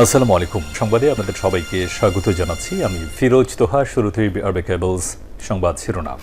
আসসালামু আলাইকুম। সংবাদে আপনাদের সবাইকে স্বাগত জানাচ্ছি। আমি ফিরোজ তোহা শুরুতেই আরবে কেবলস সংবাদ শিরোনাম।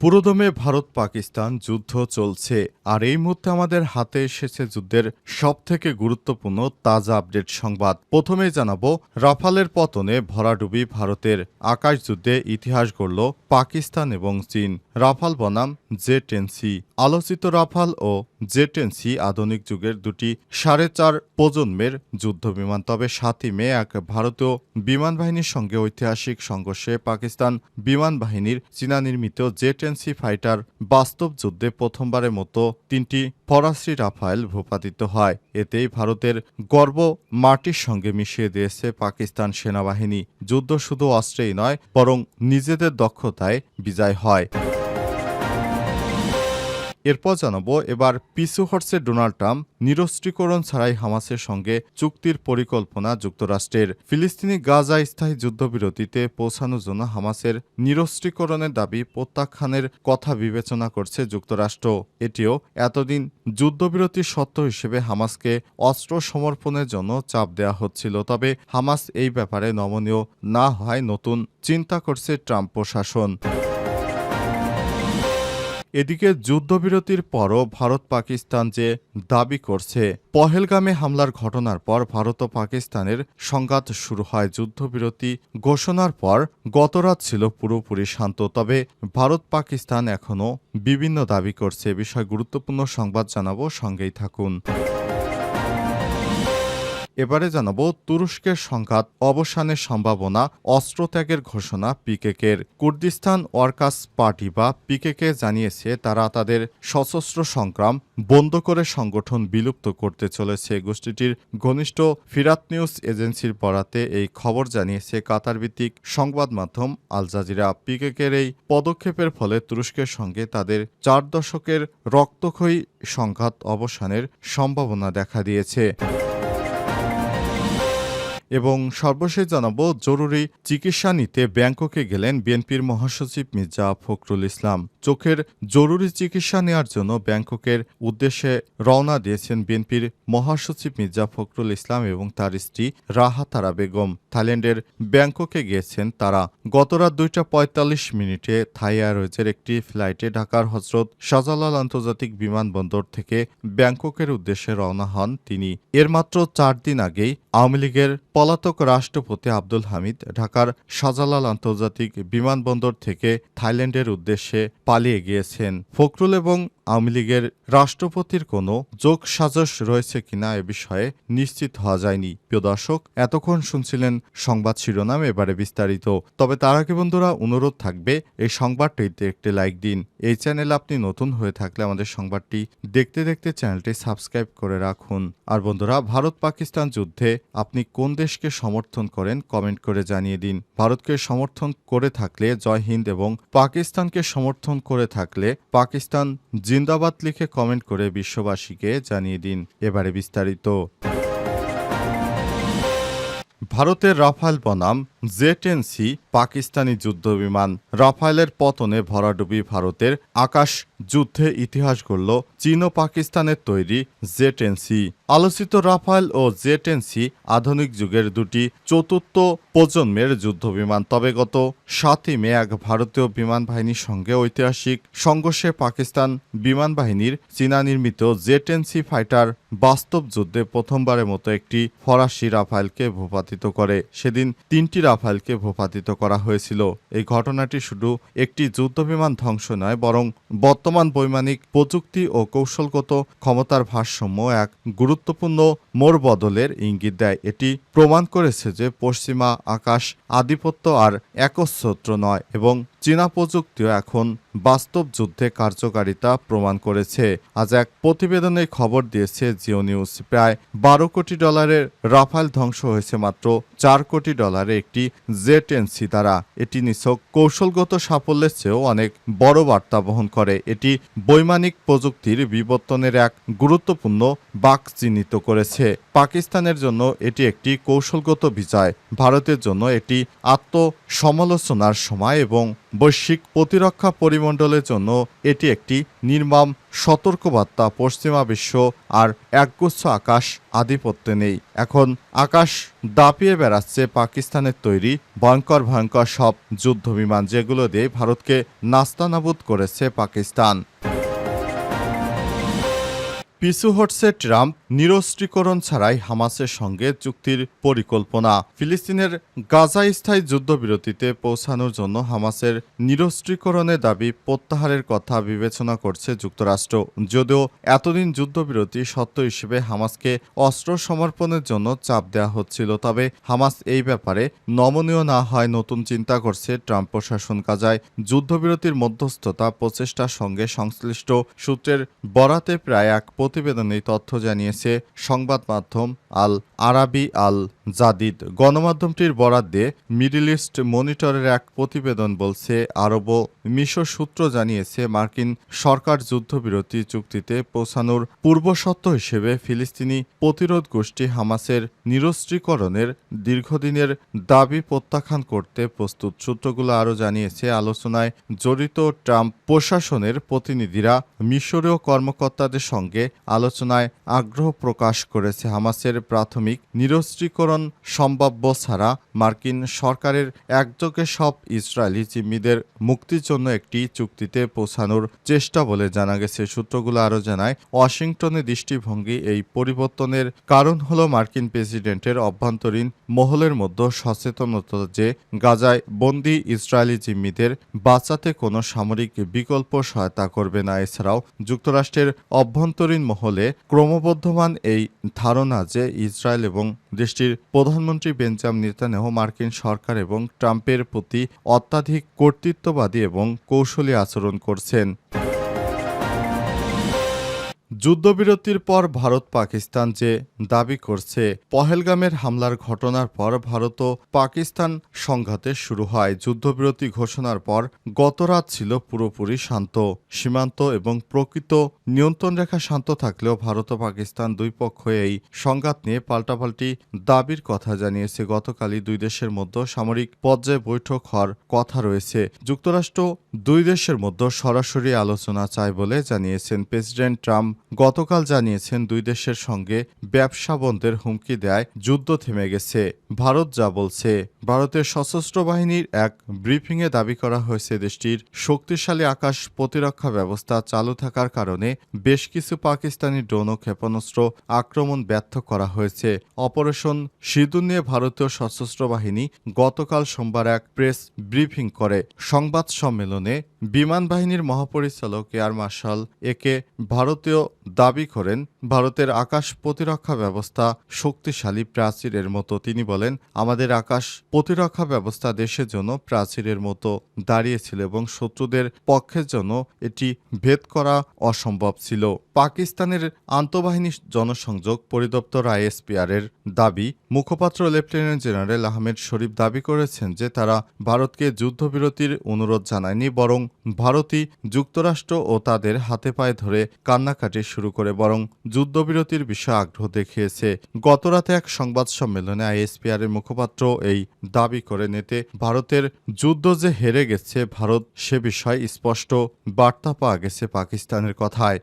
পুরোদমে ভারত পাকিস্তান যুদ্ধ চলছে। আর এই মুহূর্তে আমাদের হাতে এসেছে যুদ্ধের সব থেকে গুরুত্বপূর্ণ তাজা আপডেট সংবাদ। প্রথমেই জানাব, রাফালের পতনে ভরাডুবি ভারতের আকাশ যুদ্ধে ইতিহাস গড়ল পাকিস্তান এবং চীন। রাফাল বনাম জে টেনসি আলোচিত রাফাল ও জে টেনসি আধুনিক যুগের দুটি সাড়ে চার প্রজন্মের যুদ্ধ বিমান তবে সাতই মে এক ভারতীয় বিমান বাহিনীর সঙ্গে ঐতিহাসিক সংঘর্ষে পাকিস্তান বিমান বাহিনীর চীনা নির্মিত জে টেনসি ফাইটার বাস্তব যুদ্ধে প্রথমবারের মতো তিনটি ফরাসি রাফায়েল ভূপাতিত হয়। এতেই ভারতের গর্ব মাটির সঙ্গে মিশিয়ে দিয়েছে পাকিস্তান সেনাবাহিনী। যুদ্ধ শুধু অস্ত্রেই নয়, বরং নিজেদের দক্ষতায় বিজয় হয়। এরপর জানাব, এবার পিছু হটছে ডোনাল্ড ট্রাম্প, নিরস্ত্রীকরণ ছাড়াই হামাসের সঙ্গে চুক্তির পরিকল্পনা যুক্তরাষ্ট্রের। ফিলিস্তিনি গাজা স্থায়ী যুদ্ধবিরতিতে পৌঁছানোর জন্য হামাসের নিরস্ত্রীকরণের দাবি প্রত্যাখ্যানের কথা বিবেচনা করছে যুক্তরাষ্ট্র। এটিও এতদিন যুদ্ধবিরতি শর্ত হিসেবে হামাসকে অস্ত্র সমর্পণের জন্য চাপ দেওয়া হচ্ছিল, তবে হামাস এই ব্যাপারে নমনীয় না হয় নতুন চিন্তা করছে ট্রাম্প প্রশাসন। এদিকে যুদ্ধবিরতির পরও ভারত পাকিস্তান যে দাবি করছে, পহেলগামে হামলার ঘটনার পর ভারত ও পাকিস্তানের সংঘাত শুরু হয় যুদ্ধবিরতি ঘোষণার পর। গতরাত ছিল পুরোপুরি শান্ত, তবে ভারত পাকিস্তান এখনও বিভিন্ন দাবি করছে। বিষয়ে গুরুত্বপূর্ণ সংবাদ জানাব, সঙ্গেই থাকুন। এবারে জানাব তুরস্কের সংঘাত অবসানের সম্ভাবনা, অস্ত্রত্যাগের ঘোষণা পিকেকের। কুর্দিস্তান ওয়ার্কার্স পার্টি বা পিকেকে জানিয়েছে, তারা তাদের সশস্ত্র সংগ্রাম বন্ধ করে সংগঠন বিলুপ্ত করতে চলেছে। গোষ্ঠীটির ঘনিষ্ঠ ফিরাত নিউজ এজেন্সির বরাতে এই খবর জানিয়েছে কাতার ভিত্তিক সংবাদ মাধ্যম আল জাজিরা। পিকেকের এই পদক্ষেপের ফলে তুরস্কের সঙ্গে তাদের চার দশকের রক্তক্ষয়ী সংঘাত অবসানের সম্ভাবনা দেখা দিয়েছে। এবং সর্বশেষ জানাব, জরুরি চিকিৎসা নিতে ব্যাংককে গেলেন বিএনপির মহাসচিব মির্জা ফখরুল ইসলাম। চোখের জরুরি চিকিৎসা নেওয়ার জন্য ব্যাংককের উদ্দেশ্যে রওনা দিয়েছেন বিএনপির মহাসচিব মির্জা ফখরুল ইসলাম এবং তার স্ত্রী রাহা তারা বেগম। থাইল্যান্ডের ব্যাংককে গিয়েছেন তারা। গতরাত দুইটা পঁয়তাল্লিশ মিনিটে থাই এয়ারওয়েজের একটি ফ্লাইটে ঢাকার হজরত শাহজালাল আন্তর্জাতিক বিমানবন্দর থেকে ব্যাংককের উদ্দেশ্যে রওনা হন তিনি। এর মাত্র চার দিন আগেই আওয়ামী লীগের পলাতক রাষ্ট্রপতি আব্দুল হামিদ ঢাকার শাহজালাল আন্তর্জাতিক বিমানবন্দর থেকে থাইল্যান্ডের উদ্দেশ্যে পালিয়ে গিয়েছেন। ফখরুল এবং আওয়ামী লীগের রাষ্ট্রপতির কোনো যোগ সাজস রয়েছে কিনা এ বিষয়ে নিশ্চিত হওয়া যায়নি। প্রিয় দর্শক, এতক্ষণ শুনছিলেন সংবাদ শিরোনাম এবারে বিস্তারিত। তবে তার আগে বন্ধুরা, অনুরোধ থাকবে, এই সংবাদটিতে একটি লাইক দিন। এই চ্যানেল আপনি নতুন হয়ে থাকলে আমাদের সংবাদটি দেখতে দেখতে চ্যানেলটি সাবস্ক্রাইব করে রাখুন। আর বন্ধুরা ভারত পাকিস্তান যুদ্ধে আপনি কোন দেশকে সমর্থন করেন কমেন্ট করে জানিয়ে দিন। ভারতকে সমর্থন করে থাকলে জয় হিন্দ এবং পাকিস্তানকে সমর্থন করে থাকলে পাকিস্তান জিন্দাবাদ লিখে কমেন্ট করে বিশ্ববাসীকে জানিয়ে দিন এবারে বিস্তারিত। ভারতের রাফাল বনাম জেটেনসি পাকিস্তানি যুদ্ধবিমান রাফায়েলের পতনে ভরাডুবি ভারতের আকাশ যুদ্ধে ইতিহাস গড়ল চীন ও পাকিস্তানের তৈরি জেটেনসি আলোচিত রাফায়েল ও জেটেনসি আধুনিক যুগের দুটি চতুর্থ প্রজন্মের যুদ্ধবিমান। তবে গত সাতই মে এক ভারতীয় বিমান বাহিনীর সঙ্গে ঐতিহাসিক সংঘর্ষে পাকিস্তান বিমান বাহিনীর চীনা নির্মিত জেটেনসি ফাইটার বাস্তব যুদ্ধে প্রথমবারের মতো একটি ফরাসি রাফায়েলকে ভূপাতিত করে। সেদিন তিনটি রাফায়েলকে ভূপাতিত করা হয়েছিল। এই ঘটনাটি শুধু একটি যুদ্ধবিমান ধ্বংস নয়, বরং বর্তমান বৈমানিক প্রযুক্তি ও কৌশলগত ক্ষমতার ভারসাম্য এক গুরুত্বপূর্ণ মোর বদলের ইঙ্গিত দেয়। এটি প্রমাণ করেছে যে পশ্চিমা আকাশ আধিপত্য আর একচ্ছত্র নয়, এবং চীনা প্রযুক্তিও এখন বাস্তব যুদ্ধে কার্যকারিতা প্রমাণ করেছে। আজ এক প্রতিবেদনে খবর দিয়েছে, জিও নিউজ। প্রায় বারো কোটি ডলারের রাফাল ধ্বংস হয়েছে মাত্র চার কোটি ডলারের একটি জেট এনসি দ্বারা। এটি নিছক কৌশলগত সাফল্যের চেয়েও অনেক বড় বার্তা বহন করে। এটি বৈমানিক প্রযুক্তির বিবর্তনের এক গুরুত্বপূর্ণ বাক চিহ্নিত করেছে। পাকিস্তানের জন্য এটি একটি কৌশলগত বিজয়, ভারতের জন্য এটি আত্মসমালোচনার সময় এবং বৈশ্বিক প্রতিরক্ষা পরিমণ্ডলের জন্য এটি একটি নির্মম সতর্কবার্তা পশ্চিমা বিশ্ব আর একগুচ্ছ আকাশ আধিপত্যে নেই। এখন আকাশ দাপিয়ে বেড়াচ্ছে পাকিস্তানের তৈরি ভয়ঙ্কর ভয়ঙ্কর সব যুদ্ধবিমান যেগুলো দিয়ে ভারতকে নাস্তানাবুদ করেছে পাকিস্তান। পিছু হটছে ট্রাম্প নিরস্ত্রীকরণ ছাড়াই হামাসের সঙ্গে চুক্তির পরিকল্পনা। ফিলিস্তিনের গাজা স্থায়ী যুদ্ধবিরতিতে পৌঁছানোর জন্য হামাসের নিরস্ত্রীকরণের দাবি প্রত্যাহারের কথা বিবেচনা করছে যুক্তরাষ্ট্র। যদিও এতদিন যুদ্ধবিরতি সত্য হিসেবে হামাসকে অস্ত্র সমর্পণের জন্য চাপ দেওয়া হচ্ছিল, তবে হামাস এই ব্যাপারে নমনীয় না হয় নতুন চিন্তা করছে ট্রাম্প প্রশাসন কাজায়। যুদ্ধবিরতির মধ্যস্থতা প্রচেষ্টার সঙ্গে সংশ্লিষ্ট সূত্রের বরাতে প্রায় এক প্রতিবেদনে তথ্য জানিয়েছে। সংবাদ মাধ্যম আল আরাবি আল জাদিদ। গণমাধ্যমটির বরাত দিয়ে মিডল ইস্ট মনিটরের এক প্রতিবেদন বলছে, আরব মিশর সূত্র জানিয়েছে, মার্কিন সরকার যুদ্ধবিরতি চুক্তিতে পৌঁছানোর পূর্বশর্ত হিসেবে ফিলিস্তিনি প্রতিরোধ গোষ্ঠী হামাসের নিরস্ত্রীকরণের দীর্ঘদিনের দাবি প্রত্যাখ্যান করতে প্রস্তুত। সূত্রগুলো আরও জানিয়েছে, আলোচনায় জড়িত ট্রাম্প প্রশাসনের প্রতিনিধিরা মিশরীয় কর্মকর্তাদের সঙ্গে আলোচনায় আগ্রহ প্রকাশ করেছে হামাসের প্রাথমিক নিরস্ত্রীকরণ সম্ভাব্য ছাড়া মার্কিন সরকারের একযোগে সব ইসরায়েলি জিম্মিদের মুক্তির জন্য একটি চুক্তিতে পৌঁছানোর চেষ্টা বলে জানা গেছে। সূত্রগুলো আরও জানায় ওয়াশিংটনের দৃষ্টিভঙ্গি এই পরিবর্তনের কারণ হল মার্কিন প্রেসিডেন্টের অভ্যন্তরীণ মহলের মধ্যে সচেতনতা যে গাজায় বন্দি ইসরায়েলি জিম্মিদের বাঁচাতে কোনো সামরিক বিকল্প সহায়তা করবে না। এছাড়াও যুক্তরাষ্ট্রের অভ্যন্তরীণ মহলে ক্রমবর্ধমান এই ধারণা যে ইসরায়েল এবং দেশটির প্রধানমন্ত্রী বেঞ্জাম নেতানেহ মার্কিন সরকার এবং ট্রাম্পের প্রতি অত্যাধিক কর্তৃত্ববাদী এবং কৌশলী আচরণ করছেন। যুদ্ধবিরতির পর ভারত পাকিস্তান যে দাবি করছে, পহেলগামের হামলার ঘটনার পর ভারত ও পাকিস্তান সংঘাতে শুরু হয়। যুদ্ধবিরতি ঘোষণার পর গতরাত ছিল পুরোপুরি শান্ত, সীমান্ত এবং প্রকৃত নিয়ন্ত্রণ রেখা শান্ত থাকলেও ভারত ও পাকিস্তান দুই পক্ষ এই সংঘাত নিয়ে পাল্টাপাল্টি দাবির কথা জানিয়েছে। গতকালই দুই দেশের মধ্যে সামরিক পর্যায়ে বৈঠক হওয়ার কথা রয়েছে। যুক্তরাষ্ট্র দুই দেশের মধ্যে সরাসরি আলোচনা চায় বলে জানিয়েছেন প্রেসিডেন্ট ট্রাম্প। গতকাল জানিয়েছেন দুই দেশের সঙ্গে ব্যবসা বন্ধের হুমকি দেয় যুদ্ধ থেমে গেছে। ভারত যা বলছে, ভারতের সশস্ত্র বাহিনীর এক ব্রিফিংয়ে দাবি করা হয়েছে দেশটির শক্তিশালী আকাশ প্রতিরক্ষা ব্যবস্থা চালু থাকার কারণে বেশ কিছু পাকিস্তানি ড্রোন ও ক্ষেপণাস্ত্র আক্রমণ ব্যর্থ করা হয়েছে। অপারেশন সিঁদুর নিয়ে ভারতীয় সশস্ত্র বাহিনী গতকাল সোমবার এক প্রেস ব্রিফিং করে। সংবাদ সম্মেলনে বিমান বাহিনীর মহাপরিচালক এয়ার মার্শাল একে ভারতীয় দাবি করেন, ভারতের আকাশ প্রতিরক্ষা ব্যবস্থা শক্তিশালী প্রাচীরের মতো। তিনি বলেন, আমাদের আকাশ প্রতিরক্ষা ব্যবস্থা দেশের জন্য প্রাচীরের মতো দাঁড়িয়েছিল এবং শত্রুদের পক্ষের জন্য এটি ভেদ করা অসম্ভব ছিল। পাকিস্তানের আন্তঃবাহিনী জনসংযোগ পরিদপ্তর আইএসপিআর এর দাবি, মুখপাত্র লেফটেন্যান্ট জেনারেল আহমেদ শরীফ দাবি করেছেন যে তারা ভারতকে যুদ্ধবিরতির অনুরোধ জানায়নি, বরং ভারতই যুক্তরাষ্ট্র ও তাদের হাতে পায়ে ধরে কান্নাকাটি শুরু করে, বরং যুদ্ধবিরতির বিষয়ে আগ্রহ দেখিয়েছে। গতরাতে এক সংবাদ সম্মেলনে আইএসপিআর এর মুখপাত্র এই দাবি করে নিতে ভারতের যুদ্ধ যে হেরে গেছে, ভারত সে বিষয়ে স্পষ্ট বার্তা পাওয়া গেছে পাকিস্তানের কথায়।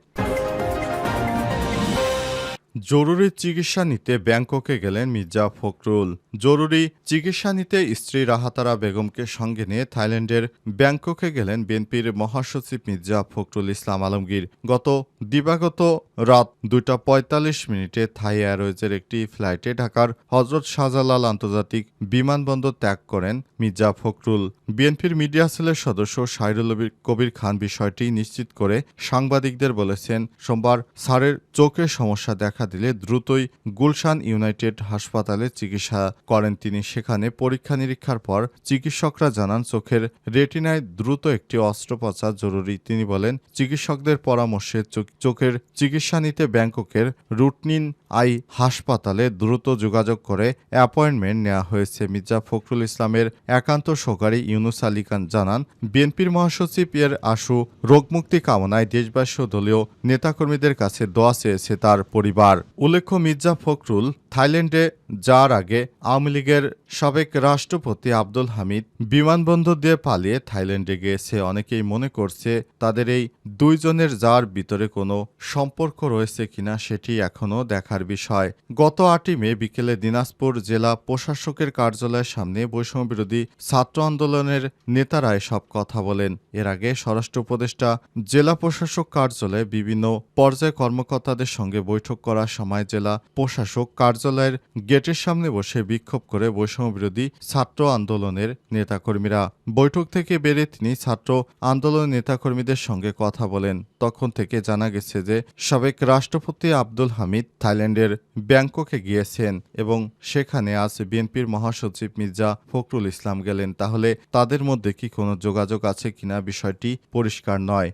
জরুরি চিকিৎসা নিতে ব্যাংককে গেলেন মির্জা ফখরুল। জরুরি চিকিৎসা নিতে স্ত্রী রাহাতারা বেগমকে সঙ্গে নিয়ে থাইল্যান্ডের ব্যাংককে গেলেন বিএনপির মহাসচিব মির্জা ফখরুল ইসলাম আলমগীর। গত দিবাগত রাত দুইটা পঁয়তাল্লিশ মিনিটে থাই এয়ারওয়েজের একটি ফ্লাইটে ঢাকার হজরত শাহজালাল আন্তর্জাতিক বিমানবন্দর ত্যাগ করেন মির্জা ফখরুল। বিএনপির মিডিয়া সেলের সদস্য সাইরুল কবির খান বিষয়টি নিশ্চিত করে সাংবাদিকদের বলেছেন, সোমবার সারের চোখের সমস্যা দেখা দিলে দ্রুতই গুলশান ইউনাইটেড হাসপাতালে চিকিৎসা করেন তিনি। সেখানে পরীক্ষা নিরীক্ষার পর চিকিৎসকরা জানান, চোখের রেটিনায় দ্রুত একটি অস্ত্রোপচার জরুরি। তিনি বলেন, চিকিৎসকদের পরামর্শে চোখের চিকিৎসা নিতে ব্যাংককের রুটনিন আই হাসপাতালে দ্রুত যোগাযোগ করে অ্যাপয়েন্টমেন্ট নেওয়া হয়েছে। মির্জা ফখরুল ইসলামের একান্ত সহকারী ইউনুস আলী খান জানান, বিএনপির মহাসচিব এর আশু রোগমুক্তি কামনায় দেশবাসী ও দলীয় নেতাকর্মীদের কাছে দোয়া চেয়েছে তার পরিবার। উল্লেখ্য মির্জা ফখরুল, থাইল্যান্ডে যার আগে আওয়ামী লীগের সাবেক রাষ্ট্রপতি আব্দুল হামিদ বিমানবন্দর দিয়ে পালিয়ে থাইল্যান্ডে গিয়েছে। অনেকেই মনে করছে তাদের এই দুইজনের যার ভিতরে কোনো সম্পর্ক রয়েছে কিনা সেটি এখনও দেখার বিষয়। গত আটই মে বিকেলে দিনাজপুর জেলা প্রশাসকের কার্যালয়ের সামনে বৈষম্য বিরোধী ছাত্র আন্দোলনের নেতারা এসব কথা বলেন। এর আগে স্বরাষ্ট্র উপদেষ্টা, জেলা প্রশাসক কার্যালয়ে বিভিন্ন পর্যায়ে কর্মকর্তাদের সঙ্গে বৈঠক করার সময় জেলা প্রশাসক কার্যালয়ের গেটের সামনে বসে বিক্ষোভ করে বৈষম্য বিরোধী ছাত্র আন্দোলনের নেতাকর্মীরা। বৈঠক থেকে বেরিয়ে তিনি ছাত্র আন্দোলন নেতাকর্মীদের সঙ্গে কথা বলেন। তখন থেকে জানা গেছে যে, সাবেক রাষ্ট্রপতি আব্দুল হামিদ থাইল্যান্ডের ব্যাংককে গিয়েছেন এবং সেখানে আজ বিএনপির মহাসচিব মির্জা ফখরুল ইসলাম গেলেন। তাহলে তাদের মধ্যে কি কোনো যোগাযোগ আছে কিনা বিষয়টি পরিষ্কার নয়।